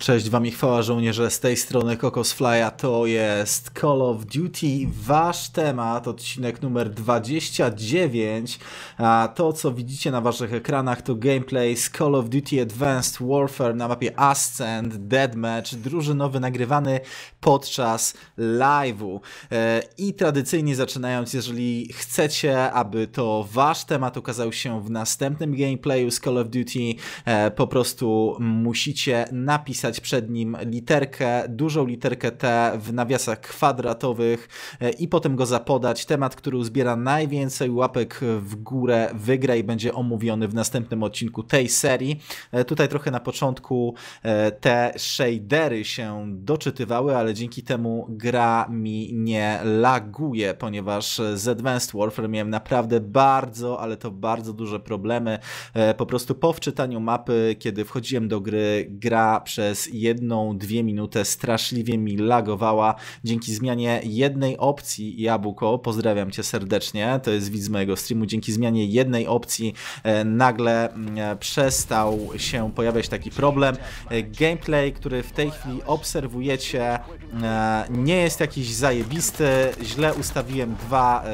Cześć Wam i chwała żołnierze, z tej strony Kokos Flya, to jest Call of Duty, Wasz temat, odcinek numer 29, a to co widzicie na Waszych ekranach to gameplay z Call of Duty Advanced Warfare na mapie Ascent, Deathmatch, drużynowy nagrywany podczas live'u. E, i tradycyjnie zaczynając, jeżeli chcecie, aby to Wasz temat ukazał się w następnym gameplayu z Call of Duty, e, po prostu musicie napisać przed nim literkę, dużą literkę T w nawiasach kwadratowych e, i potem go zapodać. Temat, który uzbiera najwięcej łapek w górę, wygra i będzie omówiony w następnym odcinku tej serii. E, tutaj trochę na początku e, te shadery się doczytywały, ale dzięki temu gra mi nie laguje, ponieważ z Advanced Warfare miałem naprawdę bardzo, ale to bardzo duże problemy. Po prostu po wczytaniu mapy, kiedy wchodziłem do gry, gra przez jedną, dwie minuty straszliwie mi lagowała. Dzięki zmianie jednej opcji Jabłko, pozdrawiam cię serdecznie, to jest widz mojego streamu, dzięki zmianie jednej opcji e, nagle mm, przestał się pojawiać taki problem. E, gameplay, który w tej chwili obserwujecie e, nie jest jakiś zajebisty, źle ustawiłem dwa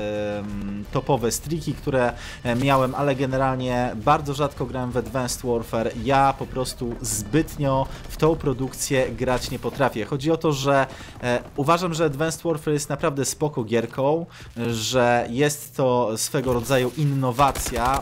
topowe striki, które miałem, ale generalnie bardzo rzadko grałem w Advanced Warfare. Ja po prostu zbytnio w tą produkcję grać nie potrafię. Chodzi o to, że e, uważam, że Advanced Warfare jest naprawdę spoko gierką, że jest to swego rodzaju innowacja e,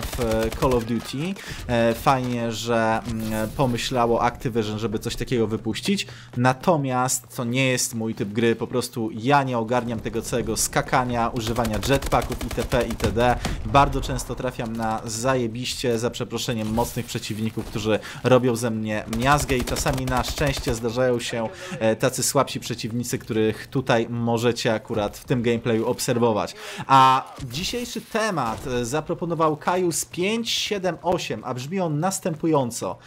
w Call of Duty. E, fajnie, że mm, pomyślało Activision, żeby coś takiego wypuścić. Natomiast to nie jest mój typ gry, po prostu ja nie ogarniam tego całego skakania, używania jetpacków itp. itd. Bardzo często trafiam na zajebiście, za przeproszeniem, mocnych przeciwników, którzy robią ze mnie miazgę i czasami na szczęście zdarzają się e, tacy słabsi przeciwnicy, których tutaj możecie akurat w tym gameplayu obserwować. A dzisiejszy temat e, zaproponował Kajus 578, a brzmi on następująco.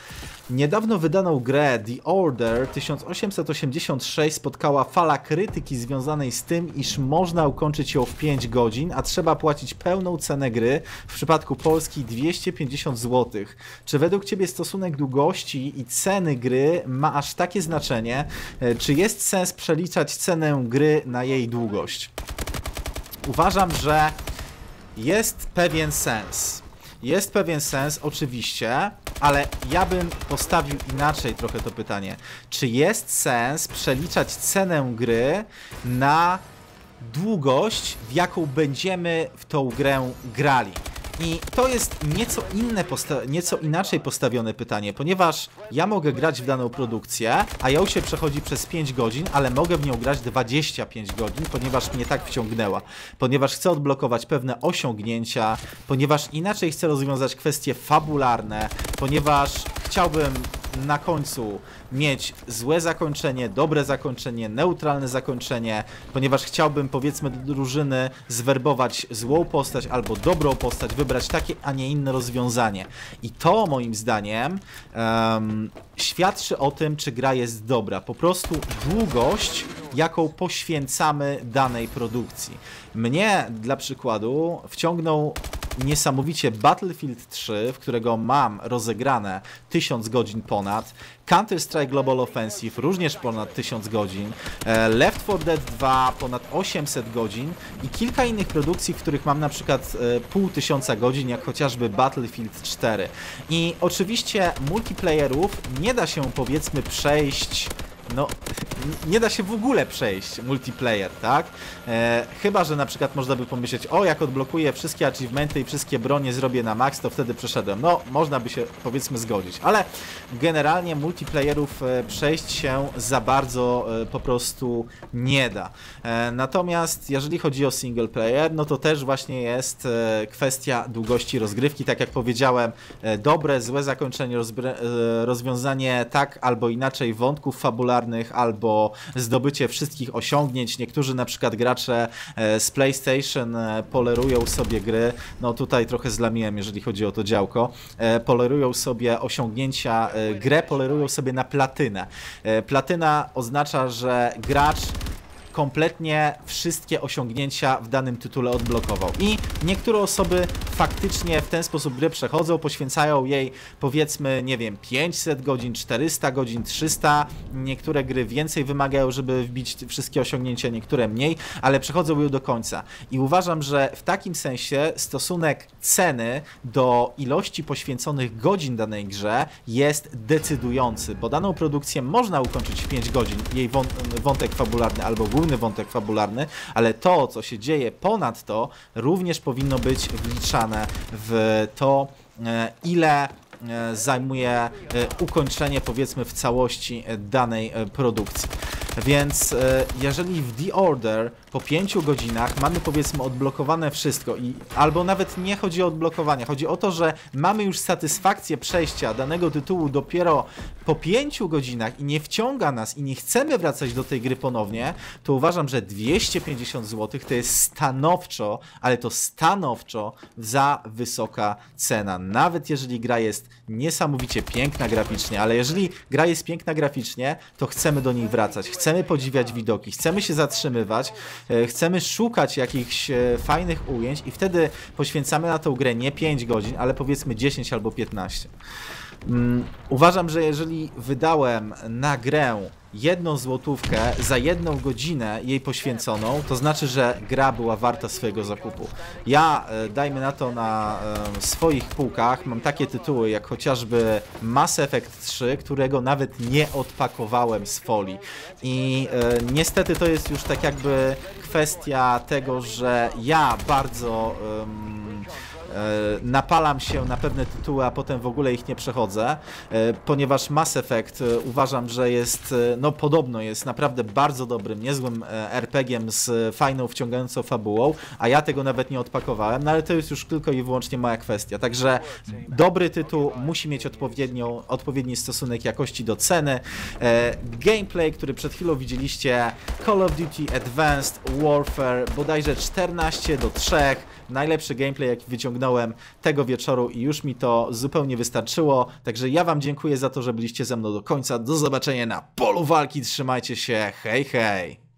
Niedawno wydaną grę The Order 1886 spotkała fala krytyki związanej z tym, iż można ukończyć ją w 5 godzin, a trzeba płacić pełną cenę gry, w przypadku Polski 250 zł. Czy według Ciebie stosunek długości i ceny gry ma aż takie znaczenie? E, czy jest sens przeliczać cenę gry na jej długość? Uważam, że jest pewien sens. Jest pewien sens, oczywiście, ale ja bym postawił inaczej trochę to pytanie. Czy jest sens przeliczać cenę gry na długość, w jaką będziemy w tą grę grali? I to jest nieco, inne nieco inaczej postawione pytanie, ponieważ ja mogę grać w daną produkcję, a ją się przechodzi przez 5 godzin, ale mogę w nią grać 25 godzin, ponieważ mnie tak wciągnęła. Ponieważ chcę odblokować pewne osiągnięcia, ponieważ inaczej chcę rozwiązać kwestie fabularne, ponieważ chciałbym na końcu mieć złe zakończenie, dobre zakończenie, neutralne zakończenie, ponieważ chciałbym powiedzmy drużyny zwerbować złą postać albo dobrą postać, wybrać takie, a nie inne rozwiązanie. I to moim zdaniem um, świadczy o tym, czy gra jest dobra. Po prostu długość, jaką poświęcamy danej produkcji. Mnie dla przykładu wciągnął niesamowicie Battlefield 3, w którego mam rozegrane 1000 godzin ponad, Counter-Strike Global Offensive również ponad 1000 godzin, e, Left 4 Dead 2 ponad 800 godzin. I kilka innych produkcji, w których mam na przykład e, pół tysiąca godzin, jak chociażby Battlefield 4. I oczywiście multiplayerów nie da się powiedzmy przejść no, nie da się w ogóle przejść multiplayer, tak? E, chyba, że na przykład można by pomyśleć, o, jak odblokuję wszystkie achievementy i wszystkie bronie zrobię na max, to wtedy przeszedłem. No, można by się, powiedzmy, zgodzić. Ale generalnie multiplayerów e, przejść się za bardzo e, po prostu nie da. E, natomiast jeżeli chodzi o single player, no to też właśnie jest e, kwestia długości rozgrywki. Tak jak powiedziałem, e, dobre, złe zakończenie, rozwiązanie tak albo inaczej wątków fabularnych, fabularnych albo zdobycie wszystkich osiągnięć. Niektórzy na przykład gracze e, z PlayStation e, polerują sobie gry, no tutaj trochę zlamiłem, jeżeli chodzi o to działko, e, polerują sobie osiągnięcia, grę polerują sobie na platynę. Platyna oznacza, że gracz kompletnie wszystkie osiągnięcia w danym tytule odblokował. I niektóre osoby faktycznie w ten sposób grę przechodzą, poświęcają jej powiedzmy, nie wiem, 500 godzin, 400 godzin, 300. Niektóre gry więcej wymagają, żeby wbić wszystkie osiągnięcia, niektóre mniej, ale przechodzą ją do końca. I uważam, że w takim sensie stosunek ceny do ilości poświęconych godzin danej grze jest decydujący, bo daną produkcję można ukończyć w 5 godzin, jej wątek fabularny albo główny wątek fabularny, ale to, co się dzieje ponad to, również powinno być wliczane w to, e, ile e, zajmuje e, ukończenie powiedzmy w całości danej produkcji. Więc e, jeżeli w The Order po 5 godzinach mamy powiedzmy odblokowane wszystko i albo nawet nie chodzi o odblokowanie, chodzi o to, że mamy już satysfakcję przejścia danego tytułu dopiero po 5 godzinach i nie wciąga nas i nie chcemy wracać do tej gry ponownie, to uważam, że 250 zł to jest stanowczo, ale to stanowczo za wysoka cena. Nawet jeżeli gra jest niesamowicie piękna graficznie, ale jeżeli gra jest piękna graficznie, to chcemy do nich wracać chcemy podziwiać widoki, chcemy się zatrzymywać, e, chcemy szukać jakichś e, fajnych ujęć i wtedy poświęcamy na tą grę nie 5 godzin, ale powiedzmy 10 albo 15. Mm, uważam, że jeżeli wydałem na grę jedną złotówkę za jedną godzinę jej poświęconą, to znaczy, że gra była warta swojego zakupu. Ja, e, dajmy na to, na e, swoich półkach mam takie tytuły jak chociażby Mass Effect 3, którego nawet nie odpakowałem z folii. I e, niestety to jest już tak jakby kwestia tego, że ja bardzo... E, napalam się na pewne tytuły, a potem w ogóle ich nie przechodzę, e, ponieważ Mass Effect e, uważam, że jest, no podobno jest naprawdę bardzo dobrym, niezłym RPG-iem z fajną, wciągającą fabułą, a ja tego nawet nie odpakowałem, no ale to jest już tylko i wyłącznie moja kwestia. Także dobry tytuł musi mieć odpowiednią, odpowiedni stosunek jakości do ceny. Gameplay, który przed chwilą widzieliście, Call of Duty Advanced Warfare, bodajże 14 do 3, najlepszy gameplay jaki wyciągnąłem tego wieczoru i już mi to zupełnie wystarczyło. Także ja Wam dziękuję za to, że byliście ze mną do końca. Do zobaczenia na polu walki. Trzymajcie się. Hej, hej.